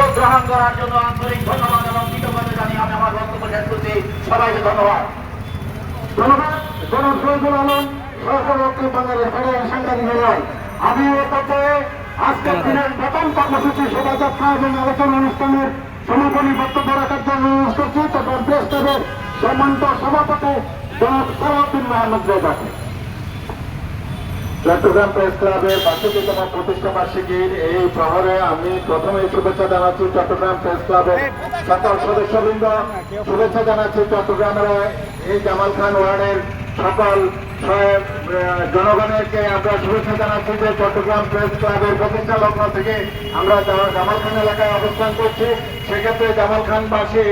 উদ্যোগ গ্রহণ করার জন্য আন্তরিক ধন্যবাদ এবং কৃতজ্ঞতা জানিয়ে আমি আমার বক্তব্য শেষ করছি। সবাইকে ধন্যবাদ। ধন্যবাদ। জনাব শহীদুল আলম সহসভাপতি বাংলাদেশ ফেডারেল সাংবাদিক জেলায় আমি এ আজকের দিনের বেতন কর্মসূচি শোভাযাত্রা এবং আলোচনা অনুষ্ঠানের সমাপনী বক্তব্য রাখার জন্য অনুরোধ করছি। তখন প্রেস ক্লাবের সম্মানিত সভাপতি জনাব সালাউদ্দিন চট্টগ্রাম প্রেস ক্লাবের বাষট্টিতম প্রতিষ্ঠা বার্ষিকীর এই প্রহরে আমি প্রথমে শুভেচ্ছা জানাচ্ছি চট্টগ্রাম প্রেস ক্লাবের সকল সদস্যবৃন্দ। শুভেচ্ছা জানাচ্ছি চট্টগ্রামের এই জামাল খান ওয়ার্ডের সকল জনগণকে আমরা শুভেচ্ছা জানাচ্ছি যে চট্টগ্রাম প্রেস ক্লাবের প্রতিষ্ঠা লগ্ন থেকে আমরা জামাল খান এলাকায় অবস্থান করছি। সেক্ষেত্রে জামাল খানবাসী